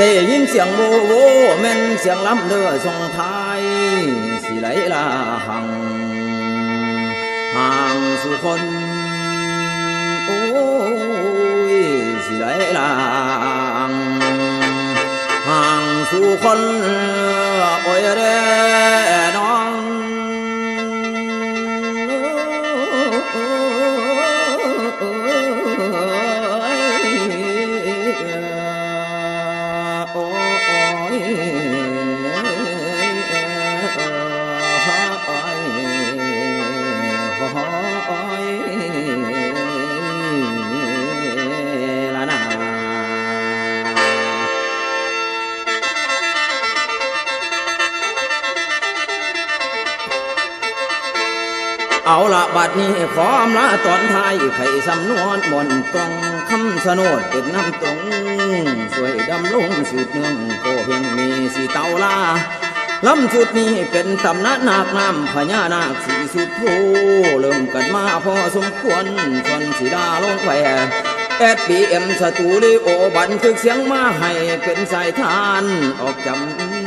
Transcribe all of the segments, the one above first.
ได้ยินเสียงโวโวแม่นเสียงล้ำเลือส่งท้ายสิไหลละหังห่างสุคนโอ้ยสิไหลละ สู่คนโอ้ยเด้น้องโอ้ย เอาละบัดนี้ขออำลาตอนท้ายไข่สำนวนมนต์ตรงคำสนดเป็นน้ำตรงสวยดำลงสืบเนื่องโกเพียงมีสีเตาลาลำชุดนี้เป็นตำนานนาคน้ำพญานาคสีสุดโทเริ่มกันมาพอสมควรชนสีดาลงแหวแอดบีเอ็มสตูดิโอบันทึกเสียงมาให้เป็นสายทานออกจำ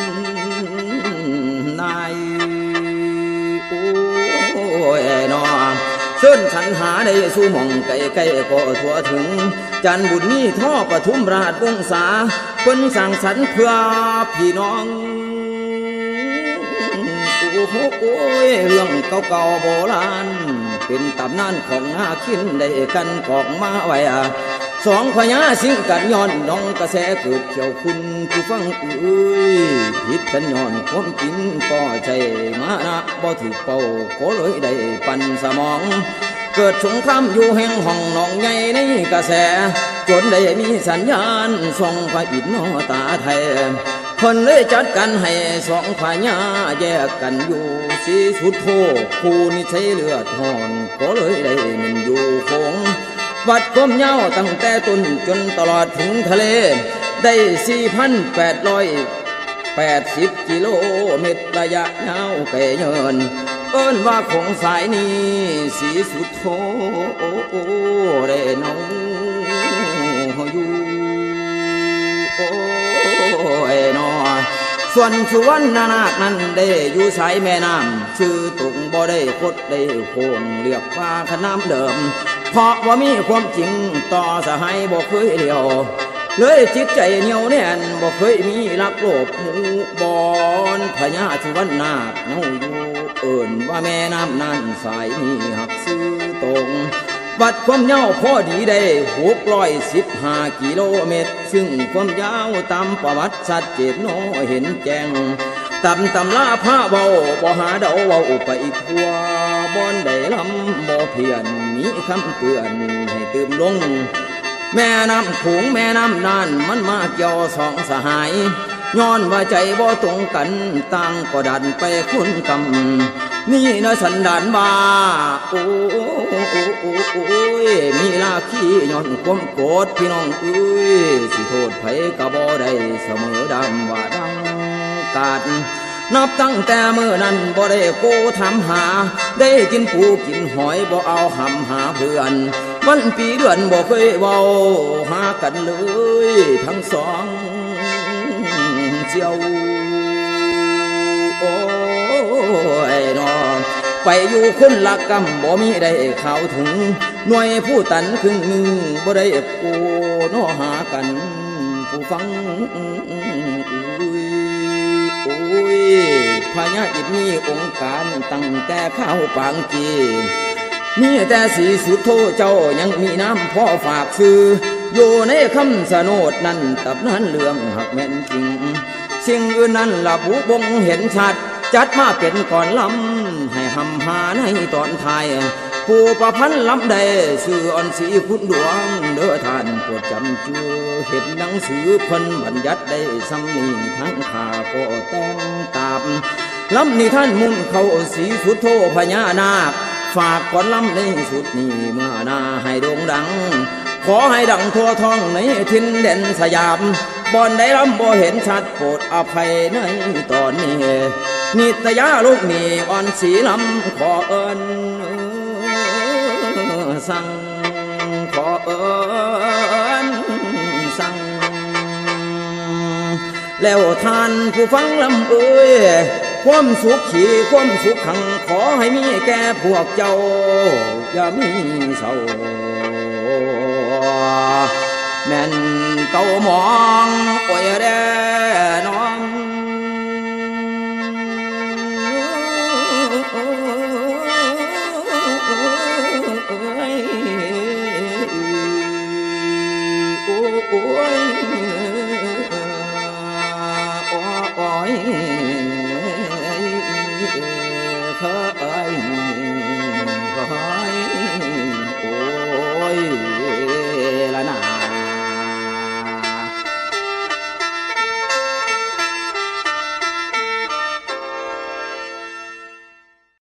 เส้นฉันหาได้สู้หมองไก่ไก่ก็ทั่วถึง จันบุญนี่ท่อปทุมราชวงศาเพิ่นสั่งสรรค์เพื่อพี่น้องโอ้โหโอ้ยเรื่องเก่าๆโบราณ เป็นตำนานของนาขินได้กันกอกมาไว้อะ สองพญาสิงกันย้อนน้องกระแสเกิดเกี่ยวคุณผู้ฟังเอ้ยผิดกันย้อนความกินก็ใจมานะบ่ถือเป่าก็เลยได้ปันสมอง เกิดสงครามอยู่แห่งห้องหนองใหญ่ในกระแส จนได้มีสัญญาณส่องพระอินทร์นอตาไทยคนเลยจัดกันให้สองพญาแยกกันอยู่สีสุดโทคู่นิสัยเลือดหอนก็เลยได้มันอยู่ค วัดก้มเหย้าตั้งแต่ต้นจนตลอดถึงทะเล ได้สี่พันแปดร้อยแปดสิบกิโลเมตรระยะยาวไกลเยินเอิ้นว่าของสายนี้สีสุดโทได้เนาอยู่โอ้ยนอ ส่วนสุวรรณนาคนั้นได้อยู่สายแม่น้ำชื่อตุงบ่ได้คดได้โคงเรียกว่าขน้ำเดิม เพราะว่ามีความจริงต่อสหายบ่เคยเลี้ยว เลยจิตใจเหนียวแน่นบ่เคยมีรักโลภหมูบอนพญาสุวรรณนาคเนาอยู่เอิ่นว่าแม่น้ำนั้นสายนี้หักซื้อตรง วัดความยาวพอดีได้หกร้อยสิบห้ากิโลเมตร ซึ่งความยาวตามประวัติชัดเจนโนเห็นแจงตำตำลาผ้าเบาบ่หาเดาเบาไปทั่วบอนได้ลำบ่เพียนมีคำเตือนให้ตื่มลง แม่น้ำขงแม่น้ำน่านมันมาเกี่ยวสองสหาย ย้อนว่าใจบ่ตรงกันต่างก็ดันไปคุ้นกำ นี่นะสันดานบาโอ้โอ้ยมีลาขี้ย้อนความโกรธพี่น้องเอ้ยสิโทษไผก็บ่ได้เสมอดำว่าดังกาดนับตั้งแต่เมื่อนั้นบ่ได้โกทำหา ได้กินปูกินหอยบ่เอาหำหาเพื่อน วันปีเดือนบ่เคยเว้าหากันเลย ทั้งสองเจียว ไปอยู่คนละกำบ่มีได้เข่าถึง หน่วยผู้ตันครึ่งหนึ่งบ่ได้โกนอหากันผู้ฟังอุ้ยโอ้ยพญาอิฐมีองค์การตั้งแต่ข้าวปางกีมีแต่สีสุดโทเจ้ายังมีน้ำพ่อฝากซื้ออยู่ในคำสนดนั่นตับนั้นเรื่องหักแม่นจริงสิ่งอื่นนั้นละผู้บงเห็นชัด จัดมาเป็นก่อนลำให้หำหาในตอนไทยผู้ประพันธ์ลำใดสื่ออ่อนสีคุณดวง เด้อท่านโปรดจำจือเห็นหนังสือพันบัญญัติได้ซ้ำนี้ทั้งข่าก็แต่งตามลำนี้ท่านมุ่นเข้าสีสุดโทพญานาค ฝากก่อนลำในสุดนี้เมื่อนาให้โด่งดัง ขอให้ดังทั่วท้องในทินเด่นสยาม บอนได้ลำบ่เห็นชัดโปรดอภัยในตอนนี้นิตยาลูกนี่อ่อนสีลำขอเอิญสั่งขอเอินสั่งแล้วท่านผู้ฟังลำเอ้ยความสุขขีความสุขขังขอให้มีแก่พวกเจ้า อย่ามีเศร้าแม่น เก่ามองโอ้ย